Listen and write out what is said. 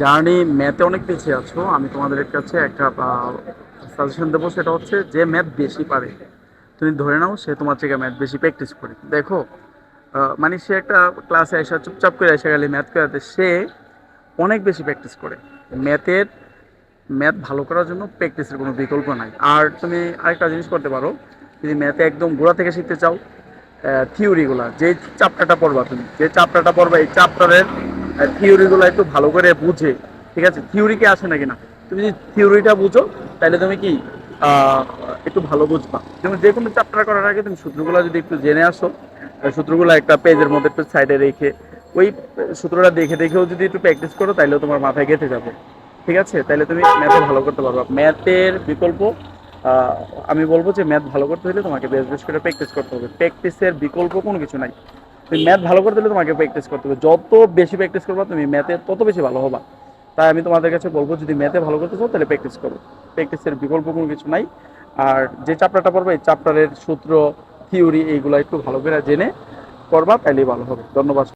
Journey ম্যাথে অনেক পিছিয়ে আছো। আমি তোমাদের কাছে একটা সাজেশন দেবো, সেটা হচ্ছে যে ম্যাথ বেশি পারে। তুমি ধরে নাও সে তোমার থেকে ম্যাথ বেশি প্র্যাকটিস করে। দেখো মানে সে একটা ক্লাসে এসে চুপচাপ করে এসে গেলে ম্যাথ করাতে, সে অনেক বেশি প্র্যাকটিস করে। ম্যাথের, ম্যাথ ভালো করার জন্য প্র্যাকটিসের কোনো বিকল্প নাই। আর তুমি আরেকটা জিনিস করতে পারো, যদি ম্যাথে একদম গোড়া থেকে শিখতে চাও থিওরিগুলা যে চাপটাটা পড়বা তুমি, যে চাপটাটা পড়বা, এই চাপটারের থিওরিগুলো একটু ভালো করে বুঝে, ঠিক আছে? থিওরিকে আসে নাকি না? তুমি যদি থিওরিটা বুঝো, তাহলে তুমি কি একটু ভালো বুঝবা। তুমি যে কোনো চ্যাপ্টার করার আগে তুমি সূত্রগুলো যদি একটু জেনে আসো সূত্রগুলো একটা পেজের মধ্যে একটু সাইডে রেখে, ওই সূত্রটা দেখে দেখেও যদি একটু প্র্যাকটিস করো তাহলে তোমার মাথায় গেঁথে যাবে। ঠিক আছে? তাহলে তুমি ম্যাথে ভালো করতে পারবা। ম্যাথের বিকল্প আমি বলব যে ম্যাথ ভালো করতে হলে তোমাকে বেশ বেশ করে প্র্যাকটিস করতে হবে। প্র্যাকটিসের বিকল্প কোনো কিছু নাই। তুমি ম্যাথ ভালো করে দিলে তোমাকে প্র্যাকটিস করতে হবে। যত বেশি প্র্যাকটিস করবা, তুমি ম্যাথে তত বেশি ভালো হবা। তাই আমি তোমাদের কাছে বলব, যদি ম্যাথে ভালো করতে চাও, তাহলে প্র্যাকটিস করো। প্র্যাকটিসের বিকল্প কোনো কিছু নাই। আর যে চাপ্টারটা পড়বে, এই চাপ্টারের সূত্র থিওরি এইগুলো একটু ভালো করে জেনে করবা তাহলেই ভালো হবে। ধন্যবাদ।